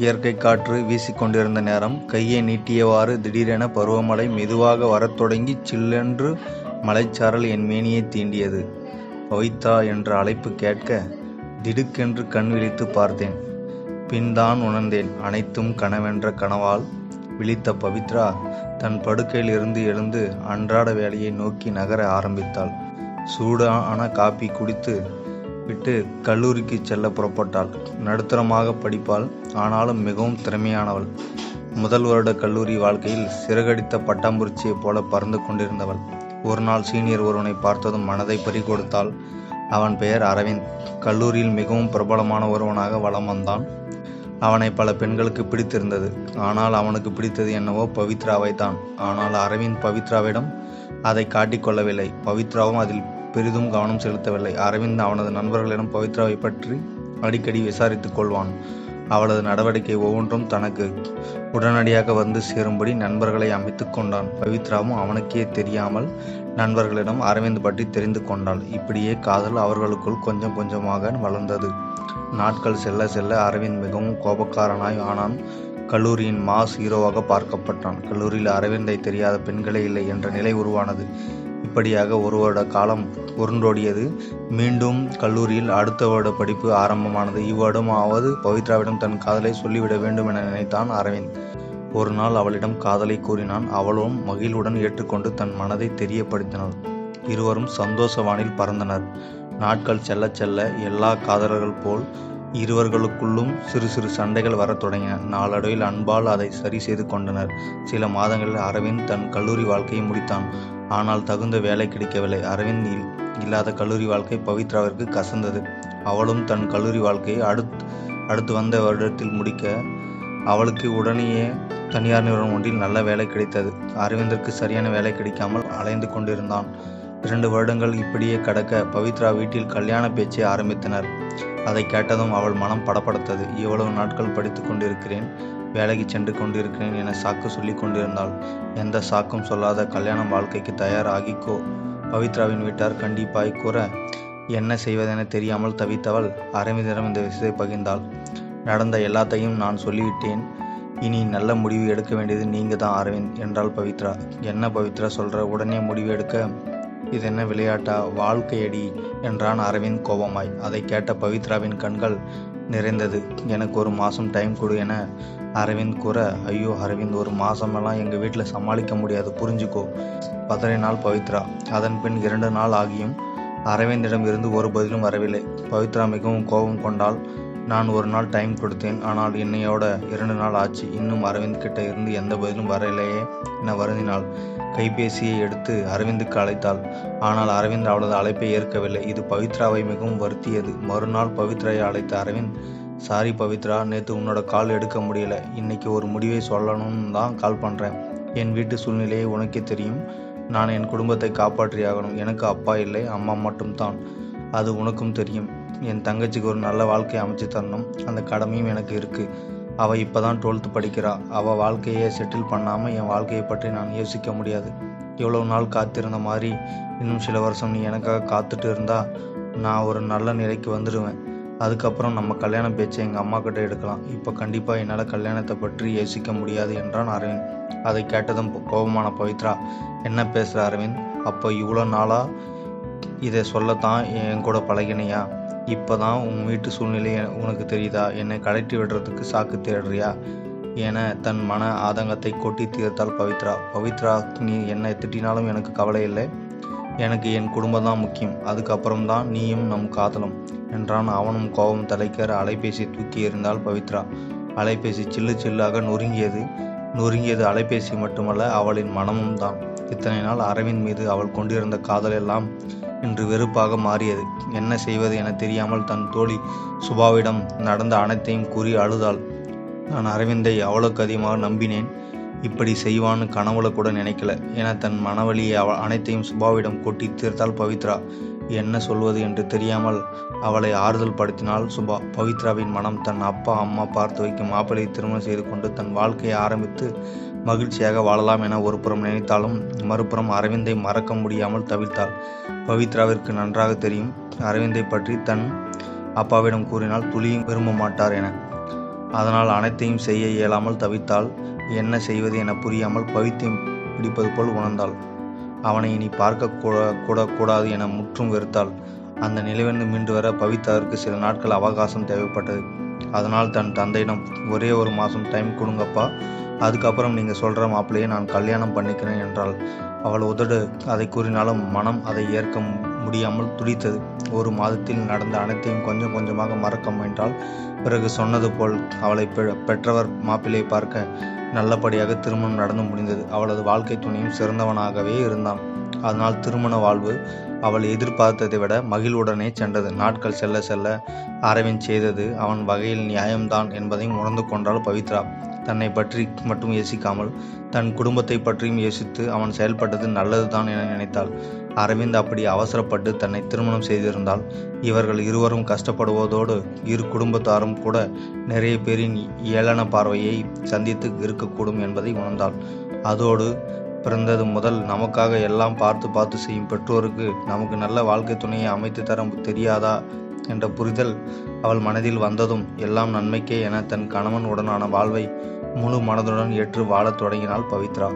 இயற்கை காற்று வீசிக்கொண்டிருந்த நேரம் கையை நீட்டியவாறு திடீரென பருவமழை மெதுவாக வரத் தொடங்கி சில்லென்று மலைச்சாரல் என் மேனியைத் தீண்டியது. பவித்ரா என்ற அழைப்பு கேட்க திடுக்கென்று கண் விழித்துப் பார்த்தேன். பின்தான் உணர்ந்தேன் அனைத்தும் கனவென்ற கனவால் விழித்த பவித்ரா தன் படுக்கையில் இருந்து எழுந்து அன்றாட வேலையை நோக்கி நகர ஆரம்பித்தாள். சூடான காப்பி குடித்து விட்டு கல்லூரிக்குச் செல்ல புறப்பட்டாள். நடுத்தரமாக படிப்பாள். ஆனாலும் மிகவும் திறமையானவள். முதல் வருட கல்லூரி வாழ்க்கையில் சிறகடித்த பட்டாம்பூச்சியைப் போல பறந்து கொண்டிருந்தவள். ஒருநாள் சீனியர் ஒருவனை பார்த்ததும் மனதை பறிகொடுத்தாள். அவன் பெயர் அரவிந்த். கல்லூரியில் மிகவும் பிரபலமான ஒருவனாக வலம் வந்தான். அவனை பல பெண்களுக்குப் பிடித்திருந்தது. ஆனால் அவனுக்குப் பிடித்தது என்னவோ பவித்ராவை தான் ஆனால் அரவிந்த் பவித்ராவிடம் அதை காட்டிக் கொள்ளவில்லை. பவித்ராவும் அதில் பெரிதும் கவனம் செலுத்தவில்லை. அரவிந்த் அவனது நண்பர்களிடம் பவித்ராவைப் பற்றி அடிக்கடி விசாரித்துக் கொள்வான். அவளது நடவடிக்கை ஒவ்வொன்றும் தனக்கு உடனடியாக வந்து சேரும்படி நண்பர்களை அமைத்துக் கொண்டான். பவித்ராவும் அவனுக்கே தெரியாமல் நண்பர்களிடம் அரவிந்த் பற்றி தெரிந்து கொண்டாள். இப்படியே காதல் அவர்களுக்குள் கொஞ்சம் கொஞ்சமாக வளர்ந்தது. நாட்கள் செல்ல செல்ல அரவிந்த் மிகவும் கோபக்காரனாய் ஆனான். கல்லூரியின் மாஸ் ஹீரோவாக பார்க்கப்பட்டான். கல்லூரியில் அரவிந்தை தெரியாத பெண்களே இல்லை என்ற நிலை உருவானது. இப்படியாக ஒரு வருட காலம் உருண்டோடியது. மீண்டும் கல்லூரியில் அடுத்த வருட படிப்பு ஆரம்பமானது. இவ்வருடமாவது பவித்ராவிடம் தன் காதலை சொல்லிவிட வேண்டுமென நினைத்தான் அரவிந்த். ஒருநாள் அவளிடம் காதலை கூறினான். அவளும் மகிழ்வுடன் ஏற்றுக்கொண்டு தன் மனதை தெரியப்படுத்தினாள். இருவரும் சந்தோஷ வானில் பறந்தனர். நாட்கள் செல்ல செல்ல எல்லா காதலர்கள் போல் இருவர்களுக்குள்ளும் சிறு சிறு சண்டைகள் வரத் தொடங்கின. நாளடைவில் அன்பால் அதை சரி செய்து கொண்டனர். சில மாதங்களில் அரவிந்த் தன் கல்லூரி வாழ்க்கையை முடித்தான். ஆனால் தகுந்த வேலை கிடைக்கவில்லை. அரவிந்த் இல்லாத கல்லூரி வாழ்க்கை பவித்ராவிற்கு கசந்தது. அவளும் தன் கல்லூரி வாழ்க்கையை அடுத்து வந்த வருடத்தில் முடிக்க அவளுக்கு உடனேயே தனியார் நிறுவனம் ஒன்றில் நல்ல வேலை கிடைத்தது. அரவிந்திற்கு சரியான வேலை கிடைக்காமல் அலைந்து கொண்டிருந்தான். இரண்டு வருடங்கள் இப்படியே கடக்க பவித்ரா வீட்டில் கல்யாண பேச்சை ஆரம்பித்தனர். அதைக் கேட்டதும் அவள் மனம் படப்படுத்தது இவ்வளவு நாட்கள் படித்துக் கொண்டிருக்கிறேன். வேலைக்கு சென்று கொண்டிருக்கிறேன் என சாக்கு சொல்லிக் கொண்டிருந்தாள். எந்த சாக்கும் சொல்லாத கல்யாணம் வாழ்க்கைக்கு தயாராகிக்கோ பவித்ராவின் வீட்டார் கண்டிப்பாய் கூற என்ன செய்வதென தெரியாமல் தவித்தவள் அரவிந்திடம் இந்த விஷயத்தை பகிர்ந்தாள். நடந்த எல்லாத்தையும் நான் சொல்லிவிட்டேன். இனி நல்ல முடிவு எடுக்க வேண்டியது நீங்கதான் அரவிந்த் என்றாள் பவித்ரா. என்ன பவித்ரா சொல்ற உடனே முடிவு எடுக்க இது என்ன விளையாட்டா வாழ்க்கையடி என்றான் அரவிந்த் கோபமாய். அதைக் கேட்ட பவித்ராவின் கண்கள் நிறைந்தது. எனக்கு ஒரு மாதம் டைம் கொடு என அரவிந்த் கூற ஐயோ அரவிந்த் ஒரு மாதமெல்லாம் எங்கள் வீட்டில் சமாளிக்க முடியாது புரிஞ்சுக்கோ பதறினாள் பவித்ரா. அதன் பின் இரண்டு நாள் ஆகியும் அரவிந்திடம் இருந்து ஒரு பதிலும் வரவில்லை. பவித்ரா மிகவும் கோபம் கொண்டால் நான் ஒரு நாள் டைம் கொடுத்தேன். ஆனால் என்னையோட இரண்டு நாள் ஆச்சு. இன்னும் அரவிந்த் கிட்ட இருந்து எந்த பதிலும் வரலையே என வருந்தினாள். கைபேசியை எடுத்து அரவிந்துக்கு அழைத்தாள். ஆனால் அரவிந்த் அவளது அழைப்பை ஏற்கவில்லை. இது பவித்ராவை மிகவும் வருத்தியது. மறுநாள் பவித்ராவை அழைத்த அரவிந்த் சாரி பவித்ரா நேற்று உன்னோட கால் எடுக்க முடியல. இன்னைக்கு ஒரு முடிவை சொல்லணும்னு தான் கால் பண்ணுறேன் என் வீட்டு சூழ்நிலையை உனக்கே தெரியும். நான் என் குடும்பத்தை காப்பாற்றியாகணும். எனக்கு அப்பா இல்லை அம்மா மட்டும்தான். அது உனக்கும் தெரியும். என் தங்கச்சிக்கு ஒரு நல்ல வாழ்க்கையை அமைச்சு தரணும். அந்த கடமையும் எனக்கு இருக்குது அவள் அவ இப்பதான் டுவெல்த் படிக்கிறா. அவ வாழ்க்கையை செட்டில் பண்ணாமல் என் வாழ்க்கையை பற்றி நான் யோசிக்க முடியாது. இவ்வளவு நாள் காத்திருந்த மாதிரி இன்னும் சில வருஷம் நீ எனக்காக காத்துட்டு இருந்தா நான் ஒரு நல்ல நிலைக்கு வந்துடுவேன். அதுக்கப்புறம் நம்ம கல்யாண பேச்சை எங்கள் அம்மா கிட்ட எடுக்கலாம். இப்போ கண்டிப்பாக என்னால் கல்யாணத்தை பற்றி யோசிக்க முடியாது என்றான் அரவிந்த். அதை கேட்டதும் கோபமான பவித்ரா என்ன பேசுகிற அரவிந்த் அப்போ இவ்வளோ நாளாக இதை சொல்லத்தான் என்கூட பழகினையா இப்பதான் உன் வீட்டு சூழ்நிலை உனக்கு தெரியுதா? என்னை கழட்டி விடுறதுக்கு சாக்கு தேடுறியா? என தன் மன ஆதங்கத்தை கொட்டி தீர்த்தாள் பவித்ரா. பவித்ரா நீ என்னை திட்டினாலும் எனக்கு கவலை இல்லை. எனக்கு என் குடும்பம் தான் முக்கியம். அதுக்கப்புறம் தான் நீயும் நம் காதலும் என்றான். அவனும் கோபம் தலைக்கேற அலைபேசி தூக்கி இருந்தால் பவித்ரா. அலைபேசி சில்லு சில்லாக நொறுங்கியது. நொறுங்கியது அலைபேசி மட்டுமல்ல அவளின் மனமும் தான் இத்தனை நாள் அரவிந்த் மீது அவள் கொண்டிருந்த காதலெல்லாம் இன்று வெறுப்பாக மாறியது. என்ன செய்வது என தெரியாமல் தன் தோழி சுபாவிடம் நடந்த அனைத்தையும் கூறி அழுதாள். நான் அரவிந்தை அவ்வளோக்கு அதிகமாக நம்பினேன். இப்படி செய்வான்னு கனவுல கூட நினைக்கல என தன் மனவலியை அனைத்தையும் சுபாவிடம் கொட்டி தீர்த்தாள் பவித்ரா. என்ன சொல்வது என்று தெரியாமல் அவளை ஆறுதல் படுத்தினாள் சுபா. பவித்ராவின் மனம் தன் அப்பா அம்மா பார்த்து வைக்கும் மாப்பிள்ளையை திருமணம் செய்து கொண்டு தன் வாழ்க்கையை ஆரம்பித்து மகிழ்ச்சியாக வாழலாம் என ஒருபுறம் நினைத்தாலும் மறுபுறம் அரவிந்தை மறக்க முடியாமல் தவித்தாள். பவித்ராவிற்கு நன்றாக தெரியும் அரவிந்தைப் பற்றி தன் அப்பாவிடம் கூறினால் துளியும் விரும்ப மாட்டார் என. அதனால் அனைத்தையும் செய்ய இயலாமல் தவித்தாள் என்ன செய்வது என புரியாமல் பைத்தியம் பிடிப்பது போல் உணர்ந்தாள் அவனை இனி பார்க்க கூட கூட கூடாது என முற்றும் வெறுத்தாள். அந்த நிலைவிலிருந்து மீண்டு வர பவித்தாவிற்கு சில நாட்கள் அவகாசம் தேவைப்பட்டது. அதனால் தன் தந்தையிடம் ஒரே ஒரு மாதம் டைம் கொடுங்கப்பா. அதுக்கப்புறம் நீங்கள் சொல்கிற மாப்பிள்ளையை நான் கல்யாணம் பண்ணிக்கிறேன் என்றாள். அவள் உதடு அதை கூறினாலும் மனம் அதை ஏற்க முடியாமல் துடித்தது. ஒரு மாதத்தில் நடந்த அனைத்தையும் கொஞ்சம் கொஞ்சமாக மறக்க முயன்றால் பிறகு சொன்னது போல் அவளை பெ- பெற்றவர் மாப்பிள்ளை பார்க்க நல்லபடியாக திருமணம் நடந்து முடிந்தது. அவளது வாழ்க்கை துணையும் சிறந்தவனாகவே இருந்தான். அதனால் திருமண வாழ்வு அவள் எதிர்பார்த்ததை விட மகிழ்வுடனே சென்றது. நாட்கள் செல்ல செல்ல அரவிந்த் செய்தது அவன் வகையில் நியாயம்தான் என்பதையும் உணர்ந்து கொண்டாள் பவித்ரா. தன்னை பற்றி மட்டும் யோசிக்காமல் தன் குடும்பத்தை பற்றியும் யோசித்து அவன் செயல்பட்டது நல்லதுதான் என நினைத்தாள். அரவிந்த் அப்படி அவசரப்பட்டு தன்னை திருமணம் செய்திருந்தால் இவர்கள் இருவரும் கஷ்டப்படுவதோடு இரு குடும்பத்தாரும் கூட நிறைய பேரின் ஏளன பார்வையை சந்தித்து இருக்கக்கூடும் என்பதை உணர்ந்தாள். அதோடு பிறந்தது முதல் நமக்காக எல்லாம் பார்த்து பார்த்து செய்யும் பெற்றோருக்கு நமக்கு நல்ல வாழ்க்கை துணையை அமைத்து தர தெரியாதா என்ற புரிதல் அவள் மனதில் வந்ததும் எல்லாம் நன்மைக்கே என தன் கணவன் உடனான வாழ்வை முழு மனதுடன் ஏற்று வாழத் தொடங்கினாள் பவித்ரா.